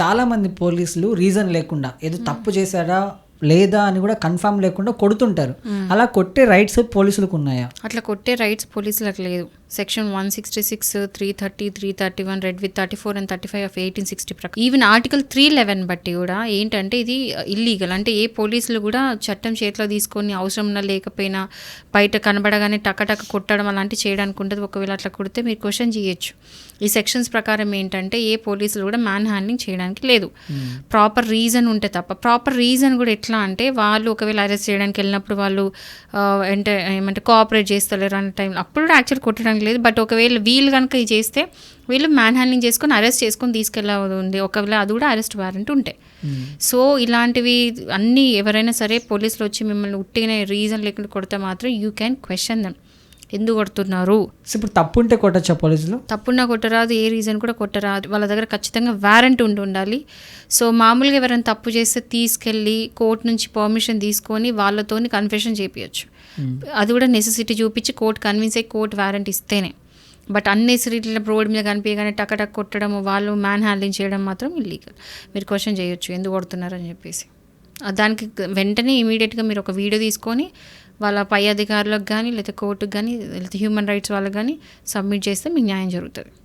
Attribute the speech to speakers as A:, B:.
A: చాలా మంది పోలీసులు రీజన్ లేకుండా ఏదో తప్పు చేశారా లేదా అని కూడా కన్ఫర్మ్ లేకుండా కొడుతుంటారు. అలా కొట్టే రైట్స్ పోలీసులకు ఉన్నాయా?
B: అట్లా కొట్టే రైట్స్ పోలీసులకు లేదు. Section one sixty six three thirty three thirty one read with thirty four and thirty five of eighteen sixty ప్రకారం ఈవెన్ ఆర్టికల్ త్రీ లెవెన్ బట్టి కూడా ఏంటంటే ఇది ఇల్లీగల్ అంటే ఏ పోలీసులు కూడా చట్టం చేతిలో తీసుకొని అవసరం లేకపోయినా బయట కనబడగానే టకటక కొట్టడం అలాంటివి చేయడానికి ఉండదు ఒకవేళ అట్లా కొడితే మీరు క్వశ్చన్ చేయొచ్చు. ఈ సెక్షన్స్ ప్రకారం ఏంటంటే ఏ పోలీసులు కూడా మ్యాన్ హ్యాండ్లింగ్ చేయడానికి లేదు. ప్రాపర్ రీజన్ ఉంటే తప్ప. ప్రాపర్ రీజన్ కూడా ఎట్లా అంటే వాళ్ళు ఒకవేళ అరెస్ట్ చేయడానికి వెళ్ళినప్పుడు వాళ్ళు అంటే ఏమంటే కోఆపరేట్ చేస్తలేరు అనే టైం అప్పుడు కూడా యాక్చువల్ కొట్టడానికి లేదు. బట్ ఒకవేళ వీళ్ళు కనుక ఇది చేస్తే వీళ్ళు మ్యాన్ హ్యాండ్లింగ్ చేసుకొని అరెస్ట్ చేసుకొని తీసుకెళ్ళేది ఉంది ఒకవేళ అది కూడా అరెస్ట్ వారెంట్ ఉంటే. సో ఇలాంటివి అన్నీ ఎవరైనా సరే పోలీసులు వచ్చి మిమ్మల్ని ఉట్టిన రీజన్ లేకుండా కొడితే మాత్రం యూ క్యాన్ క్వశ్చన్ దెమ్ ఎందుకు కొడుతున్నారు?
A: ఇప్పుడు తప్పు ఉంటే కొట్టచ్చా పోలీసులు?
B: తప్పున్నా కొట్టరాదు ఏ రీజన్ కూడా కొట్టరాదు. వాళ్ళ దగ్గర ఖచ్చితంగా వారెంట్ ఉండి ఉండాలి. సో మామూలుగా ఎవరైనా తప్పు చేస్తే తీసుకెళ్ళి కోర్టు నుంచి పర్మిషన్ తీసుకొని వాళ్ళతోని కన్ఫెషన్ చేపించచ్చు అది కూడా నెసెసిటీ చూపించి కోర్టు కన్విన్స్ అయ్యి కోర్టు వారెంట్ ఇస్తేనే. బట్ అన్నెసరీ రోడ్ మీద కనిపించగానే టకటక్ కొట్టడం వాళ్ళు మ్యాన్ హ్యాండ్లింగ్ చేయడం మాత్రం ఇల్లీగల్ మీరు క్వశ్చన్ చేయొచ్చు ఎందుకు కొడుతున్నారు అని చెప్పేసి. దానికి వెంటనే ఇమీడియట్గా మీరు ఒక వీడియో తీసుకొని వాళ్ళ పై అధికారులకు కానీ లేకపోతే కోర్టుకు కానీ లేకపోతే హ్యూమన్ రైట్స్ వాళ్ళకి కానీ సబ్మిట్ చేస్తే మీకు న్యాయం జరుగుతుంది.